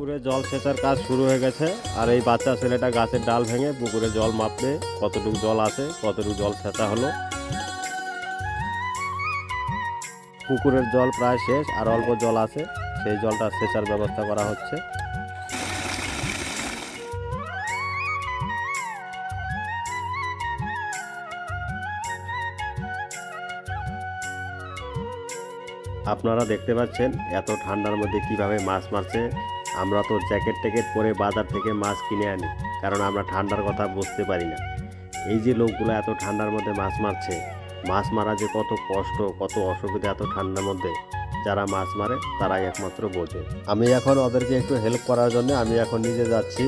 জল সেচার কাজ শুরু হয়ে গেছে। আর এই বাচ্চা ছেলেটা গাছের ডাল ভেঙে পুকুরে জল মাপবে কতটুকু জল আছে, কতটুকু জল সেচা হলো। পুকুরের জল প্রায় শেষ, আর অল্প জল আছে, সেই জলটা সেচার ব্যবস্থা করা হচ্ছে। আপনারা দেখতে পাচ্ছেন এত ঠান্ডার মধ্যে কীভাবে মাছ মারছে। আমরা তো জ্যাকেট ট্যাকেট পরে বাজার থেকে মাছ কিনে আনি, কারণ আমরা ঠান্ডার কথা বুঝতে পারি না। এই যে লোকগুলো এত ঠান্ডার মধ্যে মাছ মারছে, মাছ মারা যে কত কষ্ট, কত অসুবিধা এত ঠান্ডার মধ্যে। যারা মাছ মারে, তারাই একমাত্র বোঝে। আমি এখন ওদেরকে একটু হেল্প করার জন্য আমি এখন নিজে যাচ্ছি।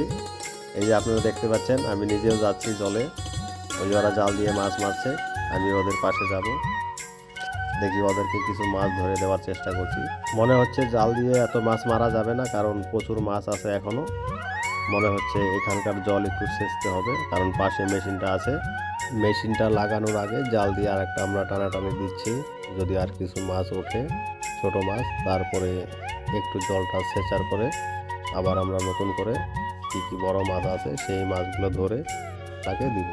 এই যে আপনারা দেখতে পাচ্ছেন, আমি নিজেও যাচ্ছি জলে। ওই ওরা জাল দিয়ে মাছ মারছে, আমি ওদের পাশে যাব। দেখি ওদেরকে কিছু মাছ ধরে দেওয়ার চেষ্টা করছি। মনে হচ্ছে জাল দিয়ে এত মাছ মারা যাবে না, কারণ প্রচুর মাছ আছে এখনও মনে হচ্ছে এখানকার জল একটু সেচতে হবে, কারণ পাশে মেশিনটা আছে। মেশিনটা লাগানোর আগে জাল দিয়ে আর একটা আমরা টানাটানি দিচ্ছি, যদি আর কিছু মাছ ওঠে, ছোট মাছ, তারপরে একটু জলটা সেচার করে আবার আমরা নতুন করে কী কী বড় মাছ আছে, সেই মাছগুলো ধরে তাকে দিব।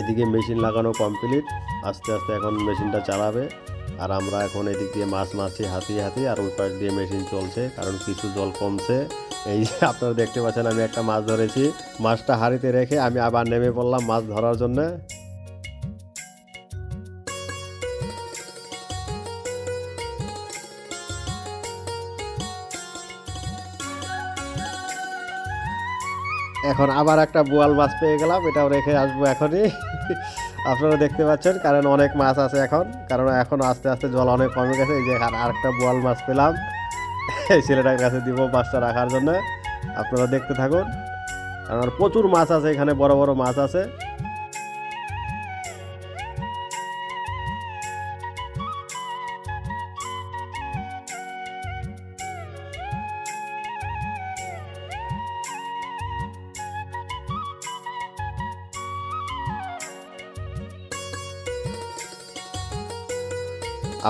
এদিকে মেশিন লাগানো কমপ্লিট আস্তে আস্তে এখন মেশিনটা চালাবে। আর আমরা এখন এদিক দিয়ে মাছ মারছি হাতি হাতি আর ওই পাশ দিয়ে মেশিন চলছে, কারণ কিছু জল কমছে। এই যে আপনারা দেখতে পাচ্ছেন, আমি একটা মাছ ধরেছি। মাছটা হাড়িতে রেখে আমি আবার নেমে পড়লাম মাছ ধরার জন্য। এখন আবার একটা বোয়াল মাছ পেয়ে গেলাম, এটাও রেখে আসব এখনই। আপনারা দেখতে পাচ্ছেন, কারণ অনেক মাছ আছে এখন, কারণ এখন আস্তে আস্তে জল অনেক কমে গেছে, এই যে আরেকটা বোয়াল মাছ পেলাম। এই ছেলেটার কাছে দিব মাছটা রাখার জন্য, আপনারা দেখতে থাকুন। কারণ প্রচুর মাছ আছে এখানে, বড় বড় মাছ আছে।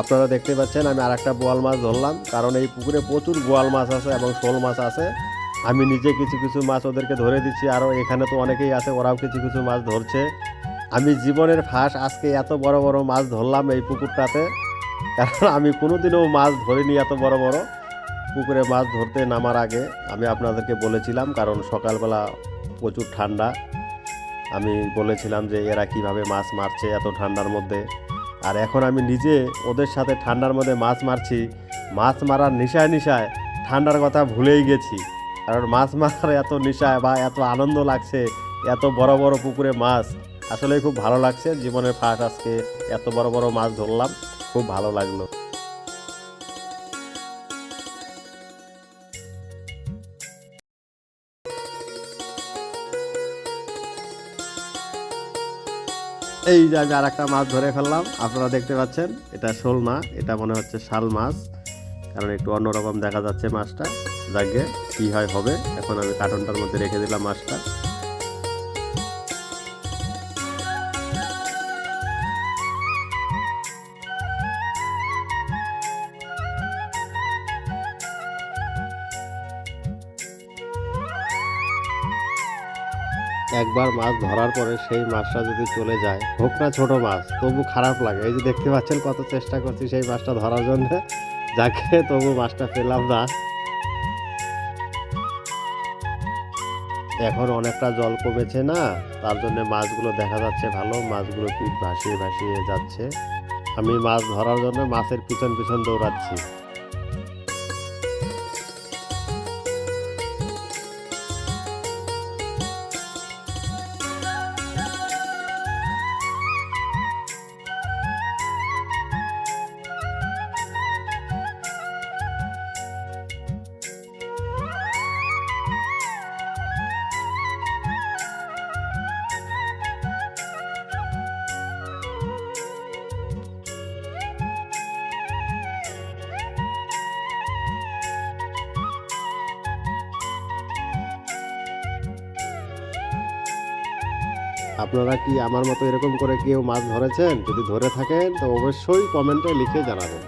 আপনারা দেখতে পাচ্ছেন, আমি আরেকটা বোয়াল মাছ ধরলাম। কারণ এই পুকুরে প্রচুর বোয়াল মাছ আছে এবং শোল মাছ আছে। আমি নিজে কিছু কিছু মাছ ওদেরকে ধরে দিচ্ছি। আরও এখানে তো অনেকেই আছে, ওরাও কিছু কিছু মাছ ধরছে। আমি জীবনের ফাঁস আজকে এত বড় বড় মাছ ধরলাম এই পুকুরটাতে। কারণ আমি কোনোদিনও মাছ ধরিনি এত বড় বড়। পুকুরে মাছ ধরতে নামার আগে আমি আপনাদেরকে বলেছিলাম, কারণ সকালবেলা প্রচুর ঠান্ডা। আমি বলেছিলাম যে এরা কীভাবে মাছ মারছে এত ঠান্ডার মধ্যে। আর এখন আমি নিজে ওদের সাথে ঠান্ডার মধ্যে মাছ মারছি। মাছ মারার নেশায় নেশায় ঠান্ডার কথা ভুলেই গেছি। কারণ মাছ মারার এত নেশায় বা এত আনন্দ লাগছে, এত বড় বড় পুকুরে মাছ আসলে খুব ভালো লাগছে। জীবনের ফার্স্ট আজকে এত বড় বড় মাছ ধরলাম, খুব ভালো লাগল। এই যে আমি আর একটা মাছ ধরে ফেললাম। আপনারা দেখতে পাচ্ছেন, এটা শোল না এটা মনে হচ্ছে শাল মাছ। কারণ একটু অন্যরকম দেখা যাচ্ছে মাছটা। যাকে কি হয় হবে? এখন আমি কার্টনটার মধ্যে রেখে দিলাম মাছটা। একবার মাছ ধরার পরে সেই মাছটা যদি চলে যায়, হোক না ছোট মাছ, তবু খারাপ লাগে। এই যে দেখতে পাচ্ছেন কত চেষ্টা করছি সেই মাছটা ধরার জন্য। যাকে তবু মাছটা পেলাম না। এখন অনেকটা জল কমেছে না, তার জন্য মাছগুলো দেখা যাচ্ছে ভালো, মাছগুলো পিঠ ভাসিয়ে ভাসিয়ে যাচ্ছে। আমি মাছ ধরার জন্য মাছের পিছন পিছন দৌড়াচ্ছি। আপনারা কি আমার মতো এরকম করে কেউ মাছ ধরেছেন? যদি ধরে থাকেন, তো অবশ্যই কমেন্টে লিখে জানাবেন।